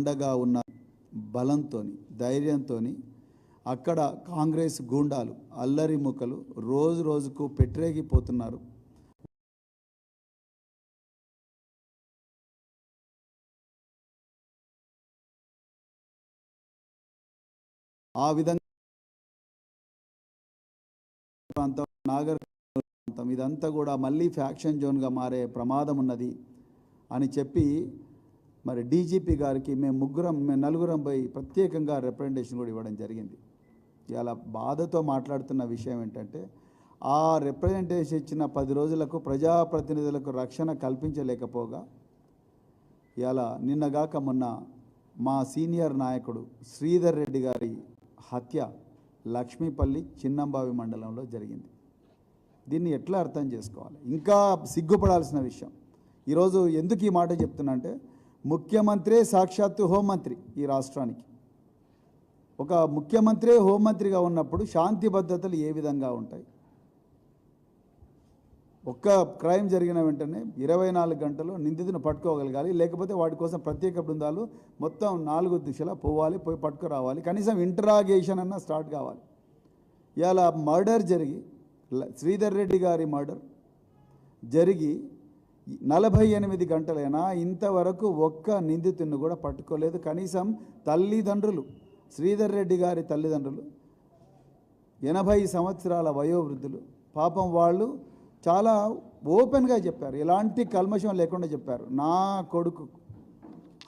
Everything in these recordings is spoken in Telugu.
అండగా ఉన్న బలంతో ధైర్యంతో అక్కడ కాంగ్రెస్ గూండాలు అల్లరి ముక్కలు రోజు రోజుకు పెట్టరేగిపోతున్నారు ఆ విధంగా ప్రాంతం నాగర్ ప్రాంతం ఇదంతా కూడా మళ్ళీ ఫ్యాక్షన్ జోన్గా మారే ప్రమాదం ఉన్నది అని చెప్పి మరి డీజీపీ గారికి మేము ముగ్గురం మేము నలుగురం పోయి ప్రత్యేకంగా రిప్రజెంటేషన్ కూడా ఇవ్వడం జరిగింది. ఇలా బాధతో మాట్లాడుతున్న విషయం ఏంటంటే ఆ రిప్రజెంటేషన్ ఇచ్చిన పది రోజులకు ప్రజాప్రతినిధులకు రక్షణ కల్పించలేకపోగా ఇలా నిన్నగాక మొన్న మా సీనియర్ నాయకుడు శ్రీధర్ రెడ్డి గారి హత్య లక్ష్మీపల్లి చిన్నంబావి మండలంలో జరిగింది. దీన్ని ఎట్లా అర్థం చేసుకోవాలి? ఇంకా సిగ్గుపడాల్సిన విషయం. ఈరోజు ఎందుకు ఈ మాట చెప్తున్నా అంటే ముఖ్యమంత్రే సాక్షాత్తు హోంమంత్రి ఈ రాష్ట్రానికి. ఒక ముఖ్యమంత్రే హోంమంత్రిగా ఉన్నప్పుడు శాంతి భద్రతలు ఏ విధంగా ఉంటాయి? ఒక్క క్రైమ్ జరిగిన వెంటనే ఇరవై నాలుగు గంటలు నిందితుని పట్టుకోగలగాలి లేకపోతే వాటి కోసం ప్రత్యేక బృందాలు మొత్తం నాలుగు దిశలా పోవాలి పోయి పట్టుకురావాలి కనీసం ఇంటరాగేషన్ అన్న స్టార్ట్ కావాలి. ఇవాళ మర్డర్ జరిగి శ్రీధర్ రెడ్డి గారి మర్డర్ జరిగి నలభై ఎనిమిది గంటలైనా ఇంతవరకు ఒక్క నిందితుడిని కూడా పట్టుకోలేదు. కనీసం తల్లిదండ్రులు శ్రీధర్ రెడ్డి గారి తల్లిదండ్రులు ఎనభై సంవత్సరాల వయోవృద్ధులు పాపం వాళ్ళు చాలా ఓపెన్గా చెప్పారు. ఎలాంటి కల్మషం లేకుండా చెప్పారు. నా కొడుకు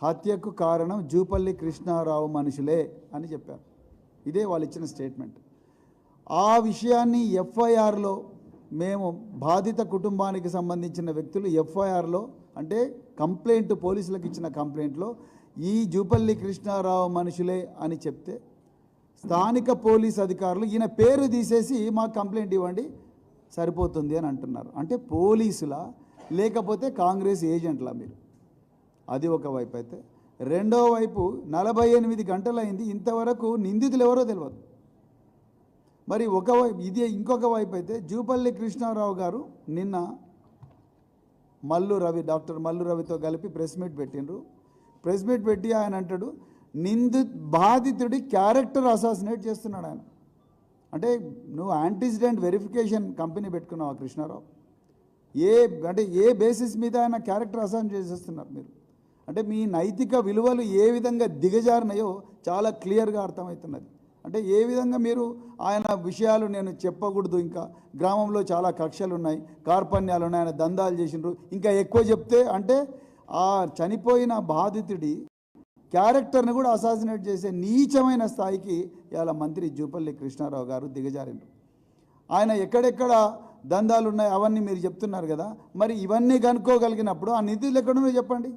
హత్యకు కారణం జూపల్లి కృష్ణారావు మనుషులే అని చెప్పారు. ఇదే వాళ్ళు ఇచ్చిన స్టేట్మెంట్. ఆ విషయాన్ని ఎఫ్ఐఆర్లో మేము బాధిత కుటుంబానికి సంబంధించిన వ్యక్తులు ఎఫ్ఐఆర్లో అంటే కంప్లైంట్ పోలీసులకు ఇచ్చిన కంప్లైంట్లో ఈ జూపల్లి కృష్ణారావు మనుషులే అని చెప్తే స్థానిక పోలీస్ అధికారులు ఈయన పేరు తీసేసి మాకు కంప్లైంట్ ఇవ్వండి సరిపోతుంది అని అంటున్నారు. అంటే పోలీసుల లేకపోతే కాంగ్రెస్ ఏజెంట్లా మీరు? అది ఒక వైపు అయితే. రెండో వైపు నలభై ఎనిమిది గంటలైంది ఇంతవరకు నిందితులు ఎవరో తెలియదు మరి ఒక వైపు ఇది ఇంకొక వైపు అయితే జూపల్లి కృష్ణారావు గారు నిన్న మల్లు రవి డాక్టర్ మల్లు రవితో కలిపి ప్రెస్ మీట్ పెట్టిండ్రు. ప్రెస్ మీట్ పెట్టి ఆయన అంటాడు నింది బాధితుడి క్యారెక్టర్ అసాసినేట్ చేస్తున్నాడు ఆయన. అంటే నువ్వు యాంటీసిడెంట్ వెరిఫికేషన్ కంపెనీ పెట్టుకున్నావు కృష్ణారావు? ఏ అంటే ఏ బేసిస్ మీద ఆయన క్యారెక్టర్ అసైన్ చేసేస్తున్నారు మీరు? అంటే మీ నైతిక విలువలు ఏ విధంగా దిగజారినాయో చాలా క్లియర్గా అర్థమవుతున్నది. అంటే ఏ విధంగా మీరు ఆయన విషయాలు నేను చెప్పకూడదు ఇంకా? గ్రామంలో చాలా కక్షలు ఉన్నాయి కార్పణ్యాలు ఉన్నాయి ఆయన దందాలు చేసిండ్రు. ఇంకా ఎక్కువ చెప్తే అంటే ఆ చనిపోయిన బాధితుడి క్యారెక్టర్ని కూడా అసాసినేట్ చేసే నీచమైన స్థాయికి ఇవాళ మంత్రి జూపల్లి కృష్ణారావు గారు దిగజారిండ్రు. ఆయన ఎక్కడెక్కడ దందాలు ఉన్నాయి అవన్నీ మీరు చెప్తున్నారు కదా మరి ఇవన్నీ కనుక్కోగలిగినప్పుడు ఆ నిందితులు ఎక్కడున్నారో చెప్పండి.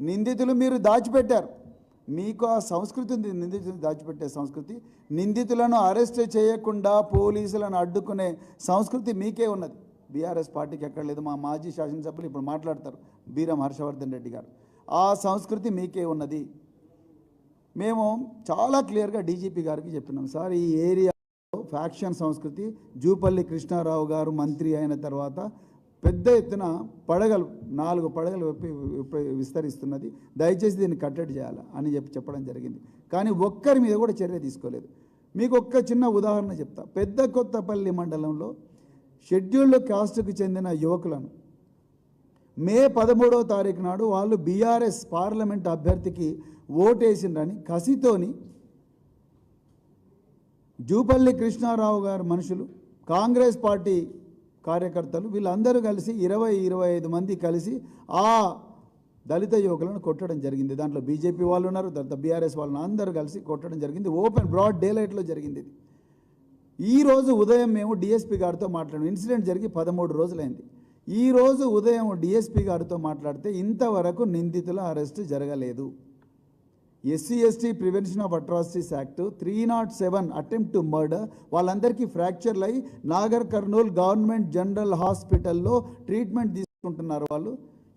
నిందితులు మీరు దాచిపెట్టారు. మీకు ఆ సంస్కృతి ఉంది నిందితులు దాచిపెట్టే సంస్కృతి. నిందితులను అరెస్ట్ చేయకుండా పోలీసులను అడ్డుకునే సంస్కృతి మీకే ఉన్నది. బీఆర్ఎస్ పార్టీకి ఎక్కడ లేదు. మా మాజీ శాసనసభ్యులు ఇప్పుడు మాట్లాడతారు. బీరం హర్షవర్ధన్ రెడ్డి గారు. ఆ సంస్కృతి మీకే ఉన్నది. మేము చాలా క్లియర్గా డీజీపీ గారికి చెప్పినాం. సార్ ఈ ఏరియాలో ఫ్యాక్షన్ సంస్కృతి జూపల్లి కృష్ణారావు గారు మంత్రి అయిన తర్వాత పెద్ద ఎత్తున పడగలు నాలుగు పడగలు విప్పి విస్తరిస్తున్నది. దయచేసి దీన్ని కట్టడి చేయాలి అని చెప్పి చెప్పడం జరిగింది. కానీ ఒక్కరి మీద కూడా చర్య తీసుకోలేదు. మీకు ఒక్క చిన్న ఉదాహరణ చెప్తా. పెద్ద కొత్తపల్లి మండలంలో షెడ్యూల్డ్ కాస్ట్కు చెందిన యువకులను మే పదమూడవ తారీఖు నాడు వాళ్ళు బీఆర్ఎస్ పార్లమెంట్ అభ్యర్థికి ఓటేసిండ్రని కసితోని జూపల్లి కృష్ణారావు గారు మనుషులు కాంగ్రెస్ పార్టీ కార్యకర్తలు వీళ్ళందరూ కలిసి ఇరవై ఇరవై ఐదు మంది కలిసి ఆ దళిత యువకులను కొట్టడం జరిగింది. దాంట్లో బీజేపీ వాళ్ళు ఉన్నారు తర్వాత బీఆర్ఎస్ వాళ్ళని అందరూ కలిసి కొట్టడం జరిగింది. ఓపెన్ బ్రాడ్ డే లైట్లో జరిగింది ఇది. ఈరోజు ఉదయం మేము డిఎస్పీ గారితో మాట్లాడాం ఇన్సిడెంట్ జరిగి పదమూడు రోజులైంది. ఈ రోజు ఉదయం డిఎస్పీ గారితో మాట్లాడితే ఇంతవరకు నిందితుల అరెస్ట్ జరగలేదు. SC ST prevention of atrocities act three not seven attempt to murder వాళ్ళందరికీ ఫ్రాక్చర్లు అయి నాగర్ కర్నూల్ గవర్నమెంట్ జనరల్ హాస్పిటల్లో ట్రీట్మెంట్ తీసుకుంటున్నారు వాళ్ళు.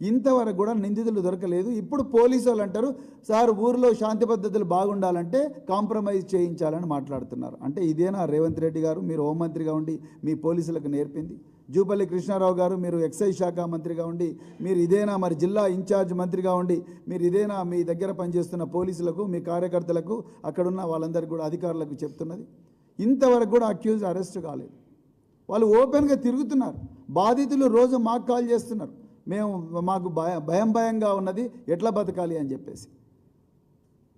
ఇంతవరకు కూడా నిందితులు దొరకలేదు. ఇప్పుడు పోలీసు వాళ్ళు అంటారు సార్ ఊర్లో శాంతి పద్ధతులు బాగుండాలంటే కాంప్రమైజ్ చేయించాలని మాట్లాడుతున్నారు. అంటే ఇదేనా రేవంత్ రెడ్డి గారు? మీరు హోంమంత్రిగా ఉండి మీ పోలీసులకు నేర్పింది? జూపల్లి కృష్ణారావు గారు మీరు ఎక్సైజ్ శాఖ మంత్రిగా ఉండి మీరు ఇదేనా మరి జిల్లా ఇన్ఛార్జ్ మంత్రిగా ఉండి మీరు ఇదేనా మీ దగ్గర పనిచేస్తున్న పోలీసులకు మీ కార్యకర్తలకు అక్కడున్న వాళ్ళందరికీ కూడా అధికారులకు చెప్తున్నది? ఇంతవరకు కూడా అక్యూజ్ అరెస్ట్ కాలేదు. వాళ్ళు ఓపెన్గా తిరుగుతున్నారు. బాధితులు రోజు మాకు కాల్ చేస్తున్నారు. మేము మాకు భయం భయం భయంగా ఉన్నది ఎట్లా బతకాలి అని చెప్పేసి.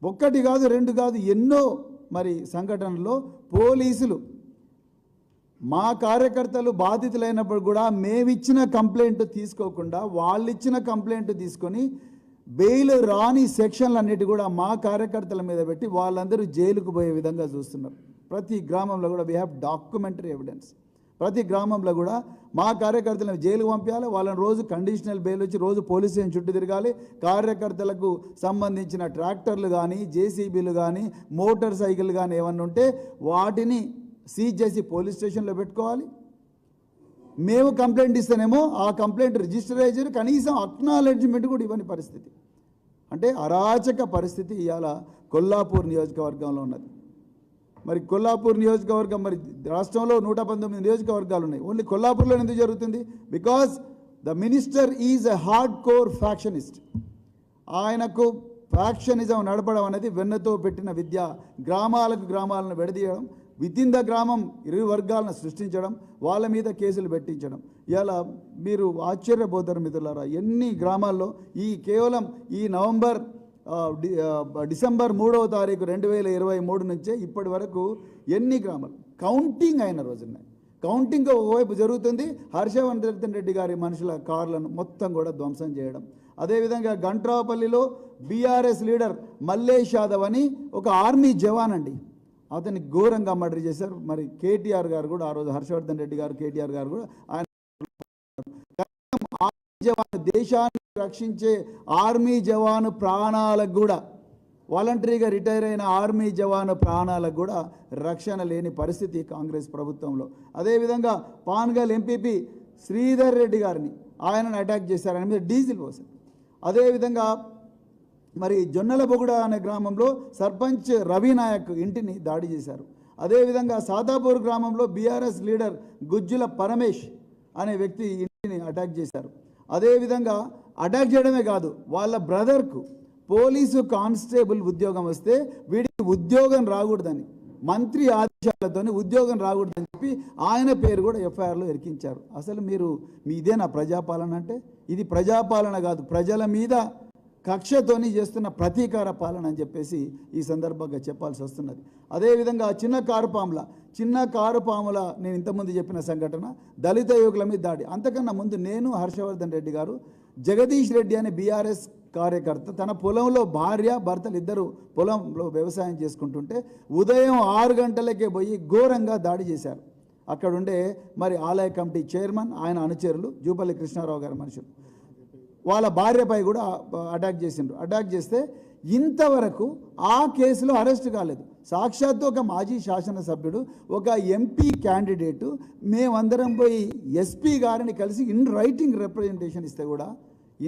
ఒక్కటి కాదు రెండు కాదు ఎన్నో మరి సంఘటనలో పోలీసులు మా కార్యకర్తలు బాధితులైనప్పుడు కూడా మేమిచ్చిన కంప్లైంట్ తీసుకోకుండా వాళ్ళు ఇచ్చిన కంప్లైంట్ తీసుకొని బెయిల్ రాని సెక్షన్లన్నిటి కూడా మా కార్యకర్తల మీద పెట్టి వాళ్ళందరూ జైలుకు పోయే విధంగా చూస్తున్నారు. ప్రతి గ్రామంలో కూడా వీ హ్యావ్ డాక్యుమెంటరీ ఎవిడెన్స్ ప్రతి గ్రామంలో కూడా మా కార్యకర్తలను జైలుకు పంపించాలి వాళ్ళని రోజు కండిషనల్ బెయిల్ వచ్చి రోజు పోలీస్ స్టేషన్ చుట్టూ తిరగాలి. కార్యకర్తలకు సంబంధించిన ట్రాక్టర్లు కానీ జేసీబీలు కానీ మోటార్ సైకిల్ కానీ ఏమన్నా ఉంటే వాటిని సీజ్ చేసి పోలీస్ స్టేషన్లో పెట్టుకోవాలి. మేము కంప్లైంట్ ఇస్తేనేమో ఆ కంప్లైంట్ రిజిస్టర్ అయ్యారు కనీసం అక్నాలెడ్జ్మెంట్ కూడా ఇవ్వని పరిస్థితి. అంటే అరాచక పరిస్థితి ఇవాళ కొల్లాపూర్ నియోజకవర్గంలో ఉన్నది. మరి కొల్లాపూర్ నియోజకవర్గం మరి రాష్ట్రంలో నూట పంతొమ్మిది నియోజకవర్గాలు ఉన్నాయి. ఓన్లీ కొల్లాపూర్లో ఎందుకు జరుగుతుంది? Because the minister is a hard core factionist ఆయనకు ఫ్యాక్షనిజం నడపడం అనేది వెన్నతో పెట్టిన విద్య. గ్రామాలకు గ్రామాలను విడదీయడం విత్ ఇన్ ద గ్రామం ఇరు వర్గాలను సృష్టించడం వాళ్ళ మీద కేసులు పెట్టించడం. ఇలా మీరు ఆశ్చర్యపోతారు మిత్రులారా ఎన్ని గ్రామాల్లో ఈ కేవలం ఈ నవంబర్ డిసెంబర్ మూడవ తారీఖు రెండు వేల ఇరవై మూడు నుంచే ఇప్పటి వరకు ఎన్ని గ్రామాలు? కౌంటింగ్ అయిన రోజున్నాయి. కౌంటింగ్ ఒకవైపు జరుగుతుంది హర్షవర్ధన్ రెడ్డి గారి మనుషుల కార్లను మొత్తం కూడా ధ్వంసం చేయడం. అదేవిధంగా గంట్రాపల్లిలో బీఆర్ఎస్ లీడర్ మల్లేష్ యాదవ్ అని ఒక ఆర్మీ జవాన్ అండి అతన్ని ఘోరంగా మర్డర్ చేశారు. మరి కేటీఆర్ గారు కూడా ఆ రోజు హర్షవర్ధన్ రెడ్డి గారు కేటీఆర్ గారు కూడా ఆయన ఆర్మీ జవాను దేశాన్ని రక్షించే ఆర్మీ జవాను ప్రాణాలకు కూడా వాలంటరీగా రిటైర్ అయిన ఆర్మీ జవాను ప్రాణాలకు కూడా రక్షణ లేని పరిస్థితి కాంగ్రెస్ ప్రభుత్వంలో. అదేవిధంగా పాన్గల్ ఎంపీపీ శ్రీధర్ రెడ్డి గారిని ఆయనను అటాక్ చేశారని మీద డీజిల్ పోసారు అదేవిధంగా మరి జొన్నలబొగుడ అనే గ్రామంలో సర్పంచ్ రవి నాయక్ ఇంటిని దాడి చేశారు. అదేవిధంగా సాదాపూర్ గ్రామంలో బీఆర్ఎస్ లీడర్ గుజ్జుల పరమేష్ అనే వ్యక్తి ఇంటిని అటాక్ చేశారు. అదేవిధంగా అటాక్ చేయడమే కాదు వాళ్ళ బ్రదర్కు పోలీసు కానిస్టేబుల్ ఉద్యోగం వస్తే వీడికి ఉద్యోగం రాకూడదని మంత్రి ఆదేశాలతోని ఉద్యోగం రాకూడదని చెప్పి ఆయన పేరు కూడా ఎఫ్ఐఆర్లో ఎరికించారు అసలు మీరు మీ ఇదేనా ప్రజాపాలన అంటే? ఇది ప్రజాపాలన కాదు ప్రజల మీద కక్షతోని చేస్తున్న ప్రతీకార పాలన అని చెప్పేసి ఈ సందర్భంగా చెప్పాల్సి వస్తున్నది. అదేవిధంగా చిన్న కారు పాముల చిన్న కారు పాముల నేను ఇంతకుముందు చెప్పిన సంఘటన దళిత యువకుల మీద దాడి. అంతకన్నా ముందు నేను హర్షవర్ధన్ రెడ్డి గారు జగదీష్ రెడ్డి అనే బీఆర్ఎస్ కార్యకర్త తన పొలంలో భార్య భర్తలు ఇద్దరు పొలంలో వ్యవసాయం చేసుకుంటుంటే ఉదయం ఆరు గంటలకే పోయి ఘోరంగా దాడి చేశారు. అక్కడుండే మరి ఆలయ కమిటీ చైర్మన్ ఆయన అనుచరులు జూపల్లి కృష్ణారావు గారి మనుషులు. వాళ్ళ భార్యపై కూడా అటాక్ చేసిండ్రు. అటాక్ చేస్తే ఇంతవరకు ఆ కేసులో అరెస్ట్ కాలేదు. సాక్షాత్తు ఒక మాజీ శాసనసభ్యుడు ఒక ఎంపీ క్యాండిడేటు మేమందరం పోయి ఎస్పీ గారిని కలిసి ఇన్ రైటింగ్ రిప్రజెంటేషన్ ఇస్తే కూడా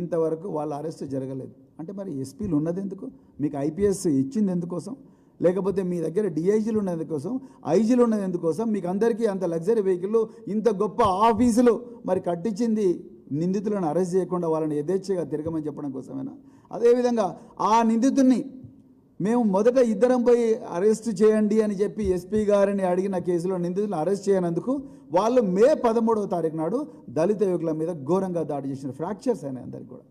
ఇంతవరకు వాళ్ళ అరెస్ట్ జరగలేదు. అంటే మరి ఎస్పీలు ఉన్నది ఎందుకు? మీకు ఐపీఎస్ ఇచ్చింది ఎందుకోసం? లేకపోతే మీ దగ్గర డిఐజీలు ఉన్నది కోసం ఐజీలు ఉన్నది ఎందుకోసం? మీకు అందరికీ అంత లగ్జరీ వెహికల్ ఇంత గొప్ప ఆఫీసులు మరి కట్టించింది నిందితులను అరెస్ట్ చేయకుండా వాళ్ళని యథేచ్ఛగా తిరగమని చెప్పడం కోసమేనా? అదేవిధంగా ఆ నిందితుడిని మేము మొదట ఇద్దరం పోయి అరెస్ట్ చేయండి అని చెప్పి ఎస్పీ గారిని అడిగిన కేసులో నిందితులను అరెస్ట్ చేయనందుకు వాళ్ళు మే పదమూడవ తారీఖు నాడు దళిత యువకుల మీద ఘోరంగా దాడి చేసిన ఫ్రాక్చర్స్ అయినాయి అందరికి కూడా.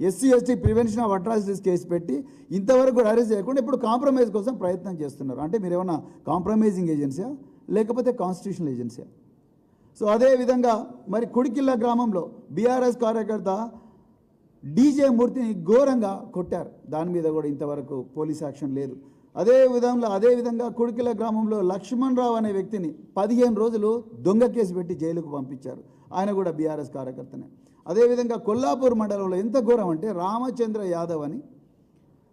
SC ST prevention of atrocities case పెట్టి ఇంతవరకు కూడా అరెస్ట్ చేయకుండా ఇప్పుడు కాంప్రమైజ్ కోసం ప్రయత్నం చేస్తున్నారు. అంటే మీరు ఏమన్నా కాంప్రమైజింగ్ ఏజెన్సీయా? లేకపోతే కాన్స్టిట్యూషనల్ ఏజెన్సీయా? సో అదేవిధంగా మరి కుడికిల్ల గ్రామంలో బీఆర్ఎస్ కార్యకర్త డీజే మూర్తిని ఘోరంగా కొట్టారు. దాని మీద కూడా ఇంతవరకు పోలీస్ యాక్షన్ లేదు. అదే విధంగా అదే విధంగా కుడికిల గ్రామంలో లక్ష్మణ్ రావు అనే వ్యక్తిని పదిహేను రోజులు దొంగ కేసు పెట్టి జైలుకు పంపించారు. ఆయన కూడా బీఆర్ఎస్ కార్యకర్తనే. అదేవిధంగా కొల్లాపూర్ మండలంలో ఎంత ఘోరం అంటే రామచంద్ర యాదవ్ అని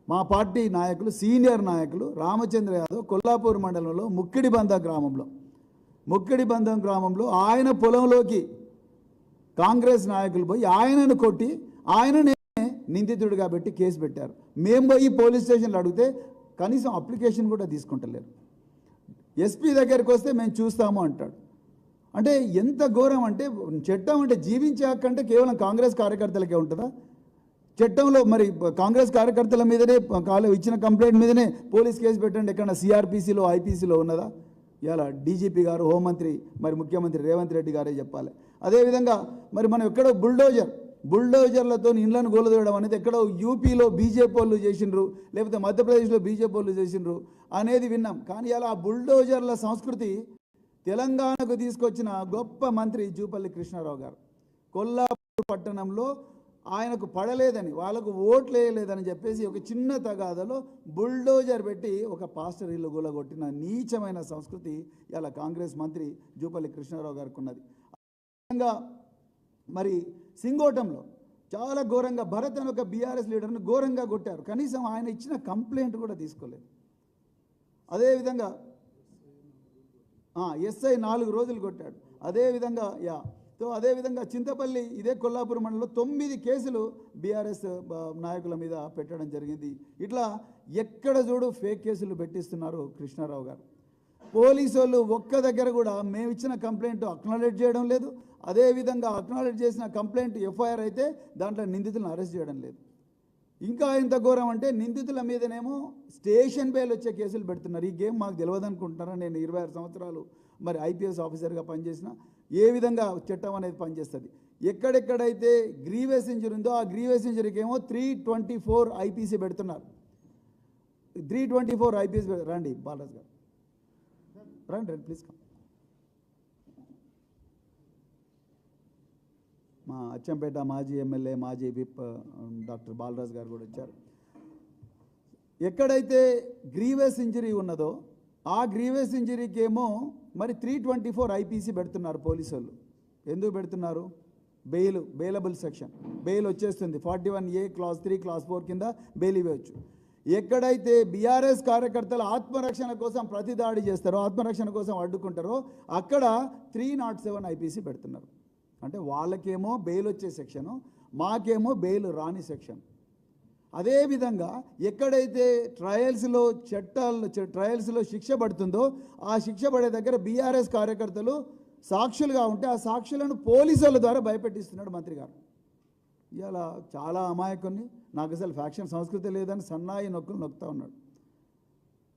మా పార్టీ నాయకులు సీనియర్ నాయకులు రామచంద్ర యాదవ్ కొల్లాపూర్ మండలంలో ముక్కిడిబంద గ్రామంలో ముక్కిడిబంధం గ్రామంలో ఆయన పొలంలోకి కాంగ్రెస్ నాయకులు పోయి ఆయనను కొట్టి ఆయననే నిందితుడిగా పెట్టి కేసు పెట్టారు. మేము పోయి పోలీస్ స్టేషన్లో అడిగితే కనీసం అప్లికేషన్ కూడా తీసుకుంటలేరు. ఎస్పీ దగ్గరికి వస్తే మేము చూస్తాము అంటాడు. అంటే ఎంత ఘోరం అంటే చట్టం అంటే జీవించే హక్కు అంటే కేవలం కాంగ్రెస్ కార్యకర్తలకే ఉంటుందా? చట్టంలో మరి కాంగ్రెస్ కార్యకర్తల మీదనే కాలు ఇచ్చిన కంప్లైంట్ మీదనే పోలీస్ కేసు పెట్టండి. ఎక్కడ సిఆర్పిసిలో ఐపీసీలో ఉన్నదా? ఇవాళ డీజీపీ గారు హోంమంత్రి మరి ముఖ్యమంత్రి రేవంత్ రెడ్డి గారే చెప్పాలి. అదేవిధంగా మరి మనం ఎక్కడో బుల్డోజర్ బుల్డోజర్లతో ఇండ్లను గోలదోయడం అనేది ఎక్కడో యూపీలో బీజేపీ వాళ్ళు చేసిండ్రు లేకపోతే మధ్యప్రదేశ్లో బీజేపీ వాళ్ళు చేసిండ్రు అనేది విన్నాం. కానీ అలా బుల్డోజర్ల సంస్కృతి తెలంగాణకు తీసుకొచ్చిన గొప్ప మంత్రి జూపల్లి కృష్ణారావు గారు. కొల్లాపూర్ పట్టణంలో ఆయనకు పడలేదని వాళ్ళకు ఓట్లు వేయలేదని చెప్పేసి ఒక చిన్న తగాదలో బుల్డోజర్ పెట్టి ఒక పాస్టర్ ఇల్లు గులగొట్టిన నీచమైన సంస్కృతి ఇలా కాంగ్రెస్ మంత్రి జూపల్లి కృష్ణారావు గారికి ఉన్నది మరి సింగోటంలో చాలా ఘోరంగా భరత్ అని ఒక బీఆర్ఎస్ లీడర్ను ఘోరంగా కొట్టారు. కనీసం ఆయన ఇచ్చిన కంప్లైంట్ కూడా తీసుకోలేదు. అదేవిధంగా ఎస్ఐ నాలుగు రోజులు కొట్టాడు. అదేవిధంగా యా సో అదేవిధంగా చింతపల్లి ఇదే కొల్లాపూర్ మండలంలో తొమ్మిది కేసులు బీఆర్ఎస్ నాయకుల మీద పెట్టడం జరిగింది. ఇట్లా ఎక్కడ చూడు ఫేక్ కేసులు పెట్టిస్తున్నారు కృష్ణారావు గారు. పోలీసు వాళ్ళు ఒక్క దగ్గర కూడా మేము ఇచ్చిన కంప్లైంట్ అక్నాలెడ్జ్ చేయడం లేదు. అదేవిధంగా అక్నాలెడ్జ్ చేసిన కంప్లైంట్ ఎఫ్ఐఆర్ అయితే దాంట్లో నిందితులను అరెస్ట్ చేయడం లేదు. ఇంకా ఎంత ఘోరం అంటే నిందితుల మీదనేమో స్టేషన్ బెయిల్ వచ్చే కేసులు పెడుతున్నారు. ఈ గేమ్ మాకు తెలియదు అనుకుంటున్నారా నేను ఇరవై ఆరు సంవత్సరాలు మరి ఐపీఎస్ ఆఫీసర్గా పనిచేసిన. ఏ విధంగా చట్టం అనేది పనిచేస్తుంది? ఎక్కడెక్కడైతే గ్రీవెస్ ఇంజరీ ఉందో ఆ గ్రీవెస్ ఇంజరీకి ఏమో త్రీ ట్వంటీ ఫోర్ ఐపీసీ పెడుతున్నారు. త్రీ ట్వంటీ ఫోర్ ఐపీఎస్ రండి బాలరాజ్ గారు. రండి రండి ప్లీజ్ కమ్ మా అచ్చంపేట మాజీ ఎమ్మెల్యే మాజీ విప్ డాక్టర్ బాలరాజ్ గారు కూడా వచ్చారు. ఎక్కడైతే గ్రీవెస్ ఇంజరీ ఉన్నదో ఆ గ్రీవెస్ ఇంజరీకి ఏమో మరి త్రీ ట్వంటీ ఫోర్ ఐపీసీ పెడుతున్నారు పోలీసు వాళ్ళు ఎందుకు పెడుతున్నారు? Bail bailable section. బెయిల్ వచ్చేస్తుంది. Forty one A class three class four కింద బెయిల్ ఇవ్వచ్చు. ఎక్కడైతే బీఆర్ఎస్ కార్యకర్తలు ఆత్మరక్షణ కోసం ప్రతిదాడి చేస్తారో ఆత్మరక్షణ కోసం అడ్డుకుంటారో అక్కడ త్రీ నాట్ సెవెన్ ఐపీసీ పెడుతున్నారు. అంటే వాళ్ళకేమో బెయిల్ వచ్చే సెక్షను మాకేమో బెయిల్ రాని సెక్షన్. అదేవిధంగా ఎక్కడైతే ట్రయల్స్లో చట్టాల్లో ట్రయల్స్లో శిక్ష పడుతుందో ఆ శిక్ష పడే దగ్గర బీఆర్ఎస్ కార్యకర్తలు సాక్షులుగా ఉంటే ఆ సాక్షులను పోలీసుల ద్వారా భయపెట్టిస్తున్నాడు మంత్రి గారు. ఇలా చాలా అమాయకుని నాకు అసలు ఫ్యాక్షన్ సంస్కృతి లేదని సన్నాయి నొక్కులు నొక్కుతా ఉన్నాడు.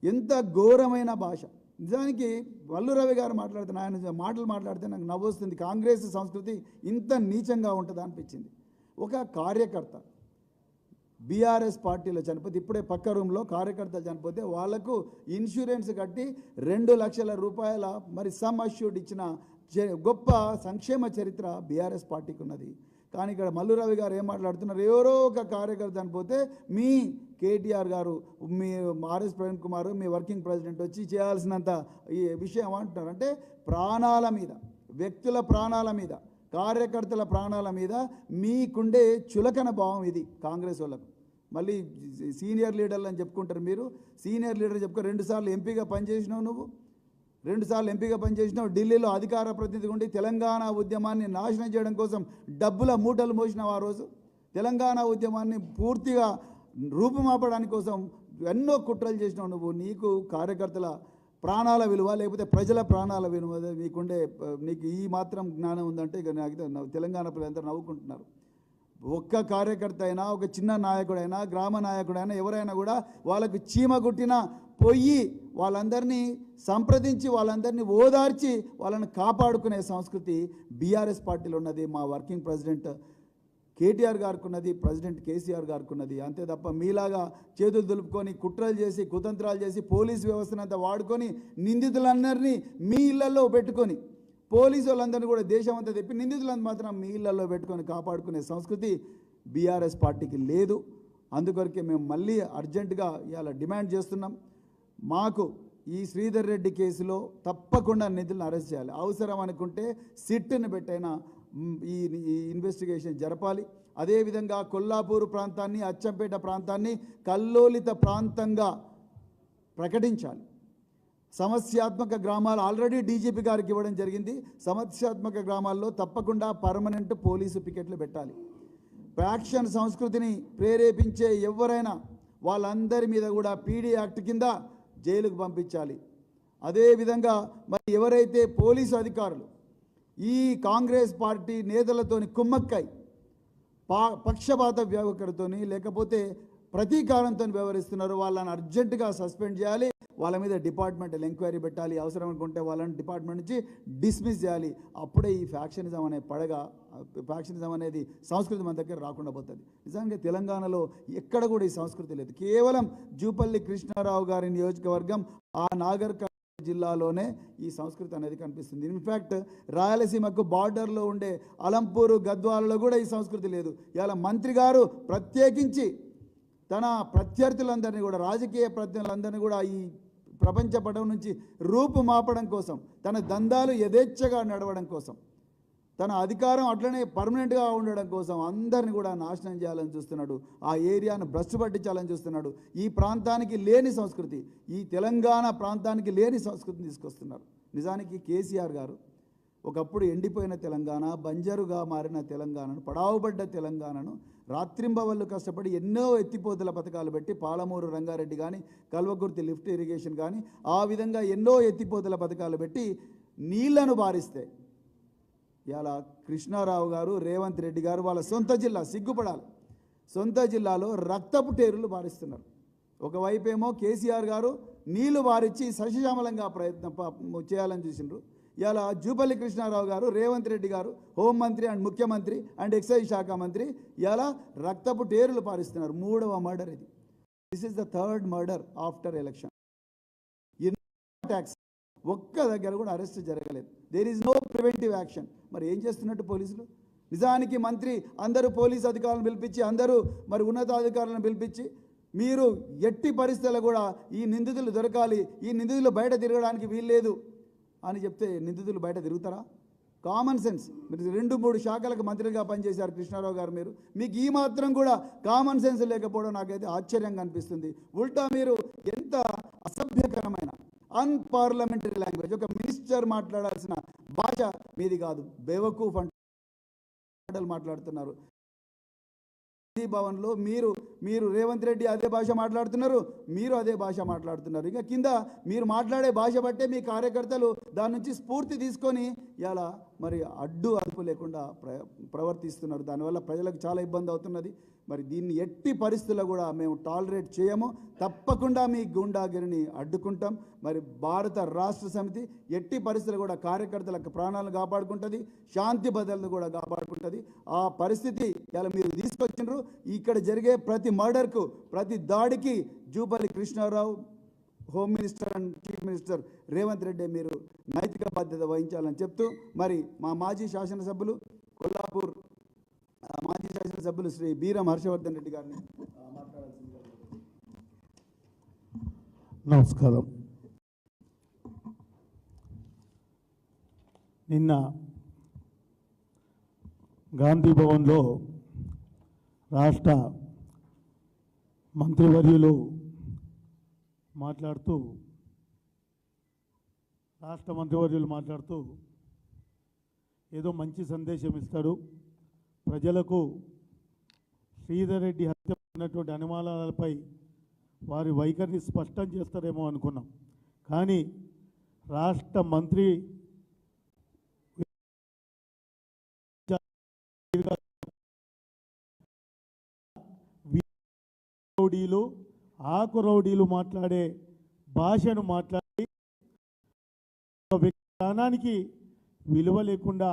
ఎంత ఘోరమైన భాష. నిజానికి వల్లు రవి గారు మాట్లాడుతున్న ఆయన మాటలు మాట్లాడితే నాకు నవ్వొస్తుంది కాంగ్రెస్ సంస్కృతి ఇంత నీచంగా ఉంటుందా అనిపించింది. ఒక కార్యకర్త బీఆర్ఎస్ పార్టీలో చనిపోతే ఇప్పుడే పక్క రూమ్లో కార్యకర్తలు చనిపోతే వాళ్ళకు ఇన్సూరెన్స్ కట్టి రెండు లక్షల రూపాయల మరి సమ్ అష్యూర్డ్ ఇచ్చిన చే- గొప్ప సంక్షేమ చరిత్ర బీఆర్ఎస్ పార్టీకి ఉన్నది. కానీ ఇక్కడ మల్లురావి గారు ఏం మాట్లాడుతున్నారు? ఎవరో ఒక కార్యకర్త చనిపోతే మీ కేటీఆర్ గారు మీ ఆర్ఎస్ ప్రవీణ్ కుమార్ మీ వర్కింగ్ ప్రెసిడెంట్ వచ్చి చేయాల్సినంత ఈ విషయం అంటున్నారు. అంటే ప్రాణాల మీద వ్యక్తుల ప్రాణాల మీద కార్యకర్తల ప్రాణాల మీద మీకుండే చులకన భావం ఇది కాంగ్రెస్ వాళ్ళకు. మళ్ళీ సీనియర్ లీడర్లు అని చెప్పుకుంటారు మీరు. సీనియర్ లీడర్ చెప్పుకో రెండుసార్లు ఎంపీగా పనిచేసినావు నువ్వు. రెండుసార్లు ఎంపీగా పనిచేసినావు. ఢిల్లీలో అధికార ప్రతినిధి ఉండి తెలంగాణ ఉద్యమాన్ని నాశనం చేయడం కోసం డబ్బుల మూటలు మోసినావు ఆ రోజు. తెలంగాణ ఉద్యమాన్ని పూర్తిగా రూపుమాపడానికి కోసం ఎన్నో కుట్రలు చేసినావు నువ్వు. నీకు కార్యకర్తల ప్రాణాల విలువ లేకపోతే ప్రజల ప్రాణాల విలువ నీకుండే నీకు ఈ మాత్రం జ్ఞానం ఉందంటే ఇక నాకు తెలంగాణ ప్రజలందరూ నవ్వుకుంటున్నారు. ఒక్క కార్యకర్త అయినా ఒక చిన్న నాయకుడైనా గ్రామ నాయకుడైనా ఎవరైనా కూడా వాళ్ళకు చీమ కుట్టిన పొయ్యి వాళ్ళందరినీ సంప్రదించి వాళ్ళందరినీ ఓదార్చి వాళ్ళని కాపాడుకునే సంస్కృతి బీఆర్ఎస్ పార్టీలో ఉన్నది. మా వర్కింగ్ ప్రెసిడెంట్ కేటీఆర్ గారికి ఉన్నది ప్రెసిడెంట్ కేసీఆర్ గారికి ఉన్నది. అంతే తప్ప మీలాగా చేతులు దులుపుకొని కుట్రలు చేసి కుతంత్రాలు చేసి పోలీస్ వ్యవస్థనంతా వాడుకొని నిందితులందరినీ మీ ఇళ్ళలో పెట్టుకొని పోలీసు వాళ్ళందరినీ కూడా దేశం అంతా తెప్పి నిందితులను మాత్రం మీ ఇళ్ళలో పెట్టుకొని కాపాడుకునే సంస్కృతి బీఆర్ఎస్ పార్టీకి లేదు. అందుకొరకే మేము మళ్ళీ అర్జెంటుగా ఇవాళ డిమాండ్ చేస్తున్నాం. మాకు ఈ శ్రీధర్ రెడ్డి కేసులో తప్పకుండా నిధులను అరెస్ట్ చేయాలి. అవసరం అనుకుంటే సిట్ని పెట్టైనా ఈ ఇన్వెస్టిగేషన్ జరపాలి. అదేవిధంగా కొల్లాపూరు ప్రాంతాన్ని అచ్చంపేట ప్రాంతాన్ని కల్లోలిత ప్రాంతంగా ప్రకటించాలి. సమస్యాత్మక గ్రామాలు ఆల్రెడీ డీజీపీ గారికి ఇవ్వడం జరిగింది. సమస్యాత్మక గ్రామాల్లో తప్పకుండా పర్మనెంట్ పోలీసు పికెట్లు పెట్టాలి. ఫ్యాక్షన్ సంస్కృతిని ప్రేరేపించే ఎవరైనా వాళ్ళందరి మీద కూడా పీడీ యాక్ట్ కింద జైలుకు పంపించాలి. అదేవిధంగా మరి ఎవరైతే పోలీసు అధికారులు ఈ కాంగ్రెస్ పార్టీ నేతలతోని కుమ్మక్కై పా పక్షపాత వ్యవకరితోని లేకపోతే ప్రతీకారంతో వ్యవహరిస్తున్నారు. వాళ్ళని అర్జెంటుగా సస్పెండ్ చేయాలి. వాళ్ళ మీద డిపార్ట్మెంటల్ ఎంక్వైరీ పెట్టాలి. అవసరం అనుకుంటే వాళ్ళని డిపార్ట్మెంట్ నుంచి డిస్మిస్ చేయాలి. అప్పుడే ఈ ఫ్యాక్షనిజం అనే పడగ ఫ్యాక్షనిజం అనేది సంస్కృతి మన దగ్గర రాకుండా పోతుంది. నిజంగా తెలంగాణలో ఎక్కడ కూడా ఈ సంస్కృతి లేదు. కేవలం జూపల్లి కృష్ణారావు గారి నియోజకవర్గం ఆ నాగర్ జిల్లాలోనే ఈ సంస్కృతి అనేది కనిపిస్తుంది. ఇన్ఫ్యాక్ట్ రాయలసీమకు బార్డర్లో ఉండే అలంపూరు గద్వాలలో కూడా ఈ సంస్కృతి లేదు. ఇలా మంత్రి గారు ప్రత్యేకించి తన ప్రత్యర్థులందరినీ కూడా రాజకీయ ప్రత్యర్థులందరినీ కూడా ఈ ప్రపంచ పటం నుంచి రూపుమాపడం కోసం తన దందాలు యథేచ్ఛగా నడవడం కోసం తన అధికారం అట్లనే పర్మనెంట్గా ఉండడం కోసం అందరిని కూడా నాశనం చేయాలని చూస్తున్నాడు. ఆ ఏరియాను భ్రష్టు పట్టించాలని చూస్తున్నాడు. ఈ ప్రాంతానికి లేని సంస్కృతి ఈ తెలంగాణ ప్రాంతానికి లేని సంస్కృతిని తీసుకొస్తున్నారు. నిజానికి కేసీఆర్ గారు ఒకప్పుడు ఎండిపోయిన తెలంగాణ బంజరుగా మారిన తెలంగాణను పడావుబడ్డ తెలంగాణను రాత్రింబవళ్ళు కష్టపడి ఎన్నో ఎత్తిపోతల పథకాలు పెట్టి పాలమూరు రంగారెడ్డి కానీ కల్వకుర్తి లిఫ్ట్ ఇరిగేషన్ కానీ ఆ విధంగా ఎన్నో ఎత్తిపోతుల పథకాలు పెట్టి నీళ్ళను బారిస్తే ఇలా కృష్ణారావు గారు రేవంత్ రెడ్డి గారు వాళ్ళ సొంత జిల్లా సిగ్గుపడాలి. సొంత జిల్లాలో రక్తపు టేరులు బారిస్తున్నారు ఒకవైపేమో కేసీఆర్ గారు నీళ్ళు బారించి సశశ్యామలంగా ప్రయత్నం చేయాలని చూసిండ్రు. ఇలా జూపల్లి కృష్ణారావు గారు రేవంత్ రెడ్డి గారు హోంమంత్రి అండ్ ముఖ్యమంత్రి అండ్ ఎక్సైజ్ శాఖ మంత్రి ఇలా రక్తపు టేరులు పారిస్తున్నారు. మూడవ మర్డర్ ఇది. This is the third murder after election attacks ఒక్క దగ్గర కూడా అరెస్ట్ జరగలేదు. There is no preventive action మరి ఏం చేస్తున్నట్టు పోలీసులు? నిజానికి మంత్రి అందరూ పోలీస్ అధికారులను పిలిపించి అందరూ మరి ఉన్నతాధికారులను పిలిపించి మీరు ఎట్టి పరిస్థితుల్లో కూడా ఈ నిందితులు దొరకాలి ఈ నిందితులు బయట తిరగడానికి వీల్లేదు అని చెప్తే నిందితులు బయట తిరుగుతారా? కామన్ సెన్స్ మీరు రెండు మూడు శాఖలకు మంత్రిగా పనిచేశారు కృష్ణారావు గారు మీరు. మీకు ఈ మాత్రం కూడా కామన్ సెన్స్ లేకపోవడం నాకైతే ఆశ్చర్యంగా అనిపిస్తుంది. ఉల్టా మీరు ఎంత అసభ్యకరమైన అన్పార్లమెంటరీ లాంగ్వేజ్ ఒక మినిస్టర్ మాట్లాడాల్సిన భాష మీది కాదు. బేవకూఫ్ అంటే మాట్లాడుతున్నారు. భవన్లో మీరు మీరు రేవంత్ రెడ్డి అదే భాష మాట్లాడుతున్నారు మీరు అదే భాష మాట్లాడుతున్నారు. ఇంకా కింద మీరు మాట్లాడే భాష బట్టే మీ కార్యకర్తలు దాని నుంచి స్ఫూర్తి తీసుకొని ఇలా మరి అడ్డు అదుపు లేకుండా ప్ర ప్రవర్తిస్తున్నారు. దానివల్ల ప్రజలకు చాలా ఇబ్బంది అవుతున్నది. మరి దీన్ని ఎట్టి పరిస్థితుల్లో కూడా మేము టాలరేట్ చేయము. తప్పకుండా మీ గుండాగిరిని అడ్డుకుంటాం. మరి భారత రాష్ట్ర సమితి ఎట్టి పరిస్థితులు కూడా కార్యకర్తలకు ప్రాణాలను కాపాడుకుంటుంది. శాంతి భద్రతను కూడా కాపాడుకుంటుంది. ఆ పరిస్థితి ఇలా మీరు తీసుకొచ్చిండ్రు. ఇక్కడ జరిగే ప్రతి మర్డర్కు ప్రతి దాడికి Jupally Krishnarao home minister and chief minister Revanth Reddy మీరు నైతిక బాధ్యత వహించాలని చెప్తూ మరి మా మాజీ శాసనసభ్యులు కొల్లాపూర్ మాజీ శాసనసభ్యులు శ్రీ బీరం హర్షవర్ధన్ రెడ్డి గారిని ఆ, నమస్కారం. నిన్న గాంధీ భవన్లో రాష్ట్ర మంత్రివర్యులు మాట్లాడుతూ రాష్ట్ర మంత్రివర్యులు మాట్లాడుతూ ఏదో మంచి సందేశం ఇస్తాడు. ప్రజలకు శ్రీధర్ రెడ్డి హత్య ఉన్నటువంటి అనుమానాలపై వారి వైఖరిని స్పష్టం చేస్తారేమో అనుకున్నాం. కానీ రాష్ట్ర మంత్రి రౌడీలు ఆకు రౌడీలు మాట్లాడే భాషను మాట్లాడి ఒక వ్యక్తి విలువ లేకుండా